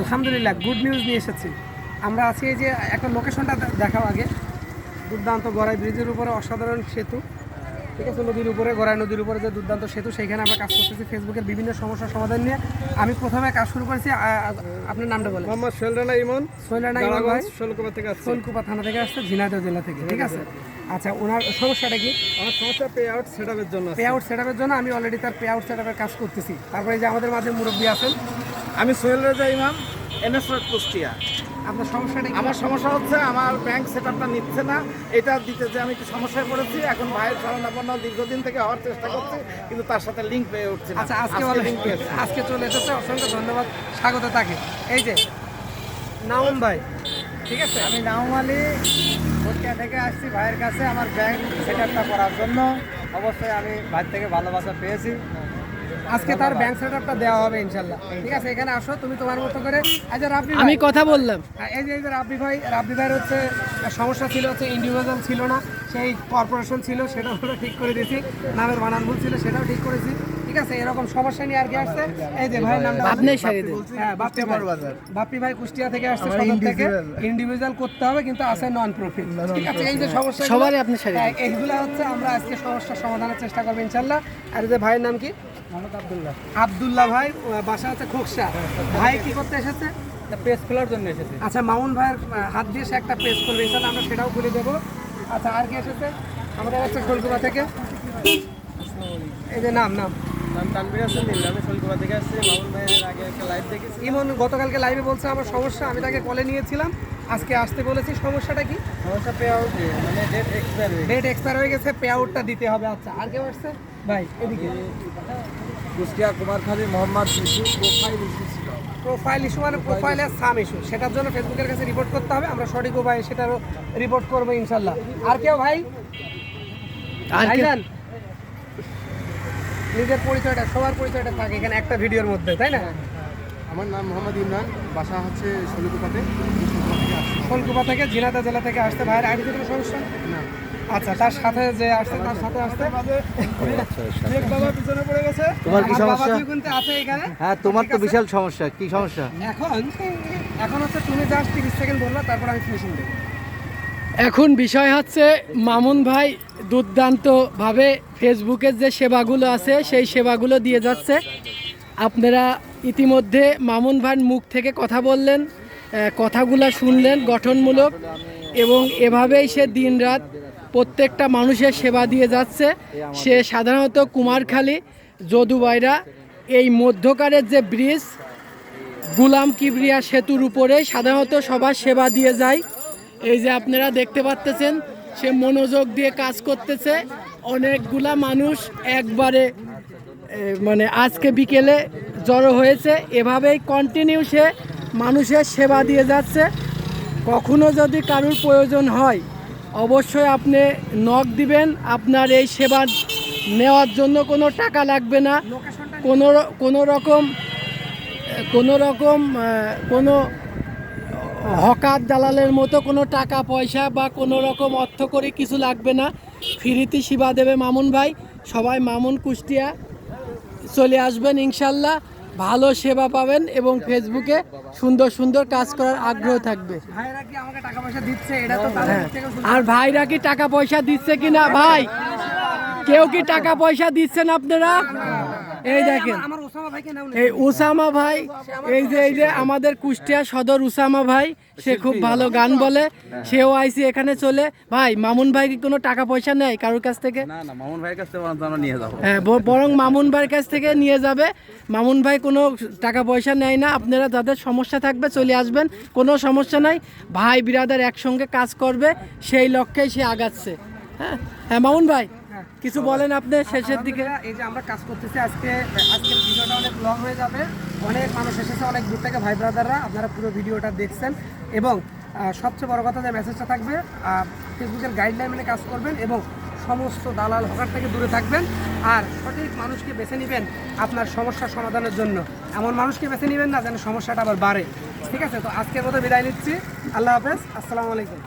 আলহামদুলিল্লাহ good news নিয়ে এসেছি। আমরা আছি এই যে একটা লোকেশনটা দেখাও আগে। দুর্দান্ত গড়াই ব্রিজের উপরে অসাধারণ সেতু। ঠিক আছে নদীর উপরে গড়াই নদীর উপরে যে দুর্দান্ত সেতু সেইখানে আমরা কাজ করতেছি ফেসবুকের বিভিন্ন সমস্যার সমাধান নিয়ে। আমি প্রথমে কাজ শুরু করেছি আপনার নামটা বলেন। মোহাম্মদ সোহেলরানা ইমন সোহেলানা ইমাম ভাই। ষোলকুপা থেকে আসছে। সোনকুপা থানা থেকে আসছে ঝিনাইদহ জেলা থেকে ঠিক আছে? আচ্ছা ওনার সমস্যাটা কি? আমার সমস্যা পে আউট সেট আপের জন্য পে আউট সেট আপের জন্য আমি অলরেডি তার পে আউট সেট আপের কাজ করতেছি। তারপরে যে আমাদের মাঝে মুরব্বী আছেন আমি সোহেল রেজা ইমাম এনএস রোড কুষ্টিয়া। আপনার সমস্যাটা আমার সমস্যা হচ্ছে আমার ব্যাংক সেট আপটা নিচ্ছে না। এটা দিতে যে আমি একটু সমস্যায় পড়েছি এখন ভাইয়ের শরণাপন্ন দীর্ঘদিন থেকে হওয়ার চেষ্টা করছি কিন্তু তার সাথে লিঙ্ক পেয়ে উঠছে আচ্ছা আজকে লিঙ্ক পেয়েছে আজকে চলে এসেছে অসংখ্য ধন্যবাদ স্বাগত তাকে। এই যে নাউম ভাই। ঠিক আছে? আমি নাওম আলী কুষ্টিয়া থেকে আসছি ভাইয়ের কাছে আমার ব্যাংক সেট আপটা করার জন্য। অবশ্যই আমি ভাই থেকে ভালোবাসা পেয়েছি। আজকে তার ব্যাংক সেটআপটা দেওয়া হবে ইনশাল্লাহ ঠিক আছে এখানে আসো তুমি তোমার মতো করে। আচ্ছা আমি কথা বললাম। হ্যাঁ, এই যে রাব্বি ভাই রাব্বি ভাইয়ের হচ্ছে সমস্যা ছিল হচ্ছে ইন্ডিভিজুয়াল ছিল না সেই কর্পোরেশন ছিল সেটাও আমরা ঠিক করে দিয়েছি। নামের বানান ভুল ছিল সেটাও ঠিক করেছি। ঠিক আছে এরকম সমস্যা নিয়ে আর কি আসছে? এই যে ভাইয়ের নামটা আপনি সারিয়ে দেন। হ্যাঁ বাপ্পি ভাই। বাপ্পি ভাই কুষ্টিয়া থেকে আসছে সদর থেকে। ইন্ডিভিজুয়াল করতে হবে কিন্তু আছে নন প্রফিট ঠিক আছে এই যে সমস্যা সবারই আপনি সারিয়ে হ্যাঁ, এইগুলা হচ্ছে আমরা আজকে সমস্যার সমাধানের চেষ্টা করব ইনশাল্লাহ আর এই যে ভাইয়ের নাম কি? আবদুল্লাহ। ভাই বাসা হচ্ছে খোকসা। ভাই কি করতে এসেছে? পেজ খোলার জন্য এসেছে। আচ্ছা মামুন ভাইয়ের হাত দিয়ে সে একটা পেজ করবে ইনশাল্লাহ আমরা সেটাও খুলে দেবো। আচ্ছা আর কি এসেছে? আমাদের হচ্ছে কলকাতা থেকে। এই যে নাম নাম। ইমন গতকালকে লাইভে বলছে আমার সমস্যা আমি তাকে কলে নিয়েছিলাম। আজকে আসতে বলেছি। সমস্যাটা কি? সমস্যা পে আউট মানে ডেট এক্সপায়ার ডেট এক্সপায়ার হয়ে গেছে পে আউটটা দিতে হবে। আচ্ছা আর কেউ আসছে? ভাই এদিকে। কুষ্টিয়া কুমারখালী মোহাম্মদ ইসু প্রোফাইল ইস্যু ছিল। প্রোফাইল ইস্যু মানে প্রোফাইলের সাম ইস্যু সেটার জন্য ফেসবুকের কাছে রিপোর্ট করতে হবে। আমরা সঠিক উপায়ে সেটারও রিপোর্ট করব ইনশাল্লাহ। আর কেউ ভাই? আর নিজের পরিচয়টা সবার পরিচয়টা থাকে এখানে একটা ভিডিওর মধ্যে তাই না? আমার নাম মোহাম্মদ ইমরান বাসা হচ্ছে শোলকুপাতে। শোলকুপা থেকে ঝিনাদা জেলা থেকে আসতে ভাইয়ের আইডিতে কোনো সমস্যা? আচ্ছা তার সাথে যে আসছে তার সাথে আসতে শেখ বাবা পিছনে পড়ে গেছে তোমার কি সমস্যা কিন্তু আছে এখানে। হ্যাঁ তোমার তো বিশাল সমস্যা কি সমস্যা? এখন এখন হচ্ছে তুমি জাস্ট তিরিশ সেকেন্ড বললা তারপর আমি ফিনিশিং দেবো। এখন বিষয় হচ্ছে মামুন ভাই দুর্দান্তভাবে ফেসবুকের যে সেবাগুলো আছে সেই সেবাগুলো দিয়ে যাচ্ছে। আপনারা ইতিমধ্যে মামুন ভাইয়ের মুখ থেকে কথা বললেন কথাগুলো শুনলেন গঠনমূলক এবং এভাবেই সে দিনরাত প্রত্যেকটা মানুষের সেবা দিয়ে যাচ্ছে। সে সাধারণত কুমারখালী, যদুবাইরা, এই মধ্যকারের যে ব্রিজ, গুলাম কিবরিয়া সেতুর উপরে সাধারণত সবার সেবা দিয়ে যায়। এই যে আপনারা দেখতে পাচ্তেছেন, সে মনোযোগ দিয়ে কাজ করতেছে। অনেকগুলা মানুষ একবারে মানে আজকে বিকেলে জড়ো হয়েছে। এভাবেই কন্টিনিউ সে মানুষের সেবা দিয়ে যাচ্ছে। কখনো যদি কারুর প্রয়োজন হয়, অবশ্যই আপনি নখ দিবেন। আপনার এই সেবা নেওয়ার জন্য কোনো টাকা লাগবে না। কোনো কোনো রকম কোনো রকম কোনো হকার দালালের মতো কোনো টাকা, পয়সা বা কোনো রকম অর্থ করে কিছু লাগবে না। ফ্রিতে সেবা দেবে মামুন ভাই। সবাই মামুন কুষ্টিয়া। চলে আসবেন ইনশাল্লাহ। ভালো সেবা পাবেন এবং ফেসবুকে সুন্দর সুন্দর কাজ করার আগ্রহ থাকবে। ভাইয়েরা কি আমাকে টাকা পয়সা দিচ্ছে? এটা তো তাদের হ্যাঁ। আর ভাইরা কি টাকা পয়সা দিচ্ছে কিনা? ভাই কেউ কি টাকা পয়সা দিচ্ছেন আপনারা? এই দেখেন। এই উসামা ভাই এই যে এই যে আমাদের কুষ্টিয়া সদর উসামা ভাই সে খুব ভালো গান বলে। সেও আইসি এখানে চলে। ভাই মামুন ভাই কি কোনো টাকা পয়সা নেয় কারোর কাছ থেকে? না না মামুন ভাইয়ের কাছ থেকে আমরা নিয়ে যাব। হ্যাঁ ব- বরং মামুন ভাইয়ের কাছ থেকে নিয়ে যাবে। মামুন ভাই কোনো টাকা পয়সা নেয় না। আপনারা যাদের সমস্যা থাকবে চলে আসবেন। কোনো সমস্যা নাই। ভাই বিরাদার একসঙ্গে কাজ করবে। সেই লক্ষ্যেই সে আগাচ্ছে। হ্যাঁ হ্যাঁ মামুন ভাই। কিছু বলেন আপনি শেষের দিকে। এই যে আমরা কাজ করতেছি আজকে, আজকের ভিডিওটা অনেক লং হয়ে যাবে। অনেক মানুষ এসেছে, অনেক দূর থেকে ভাই ব্রাদাররা, আপনারা পুরো ভিডিওটা দেখছেন। এবং সবচেয়ে বড় কথা যে মেসেজটা থাকবে ফেসবুকের গাইডলাইন কাজ করবেন এবং সমস্ত দালাল হকার থেকে দূরে থাকবেন। আর সঠিক মানুষকে বেছে নেবেন আপনার সমস্যার সমাধানের জন্য। এমন মানুষকে বেছে নেবেন না যেন সমস্যাটা আবার বাড়ে। ঠিক আছে, তো আজকের মতো বিদায় নিচ্ছি। আল্লাহ হাফেজ, আসসালামু আলাইকুম।